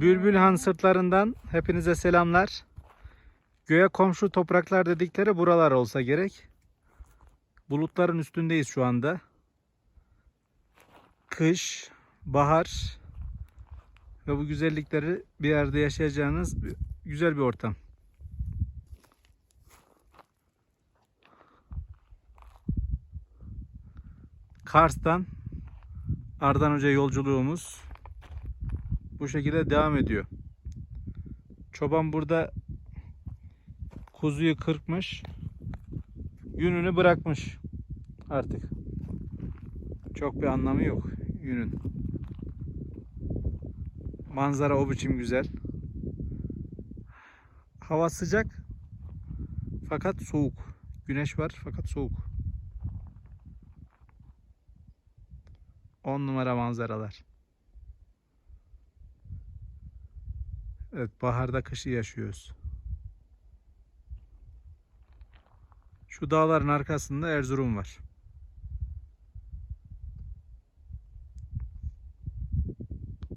Bülbülhan sırtlarından hepinize selamlar. Göğe komşu topraklar dedikleri buralar olsa gerek. Bulutların üstündeyiz şu anda. Kış, bahar ve bu güzellikleri bir yerde yaşayacağınız güzel bir ortam. Kars'tan Ardan Hoca yolculuğumuz bu şekilde devam ediyor. Çoban burada kuzuyu kırpmış. Yününü bırakmış artık. Çok bir anlamı yok yünün. Manzara o biçim güzel. Hava sıcak fakat soğuk. Güneş var fakat soğuk. 10 numara manzaralar. Evet, baharda kışı yaşıyoruz. Şu dağların arkasında Erzurum var.